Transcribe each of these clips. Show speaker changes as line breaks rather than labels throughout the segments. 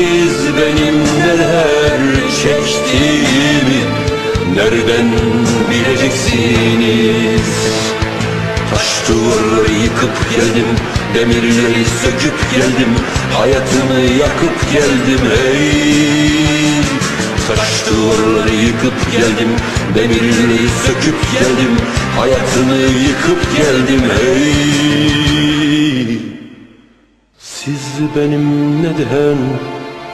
Siz benim neler çektiğimi Nereden bileceksiniz? Taş duvarları yıkıp geldim Demirleri söküp geldim Hayatımı yakıp geldim hey! Taş duvarları yıkıp geldim Demirleri söküp geldim Hayatımı yıkıp geldim hey! Siz benim neden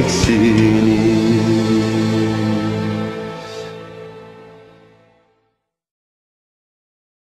bileceksiniz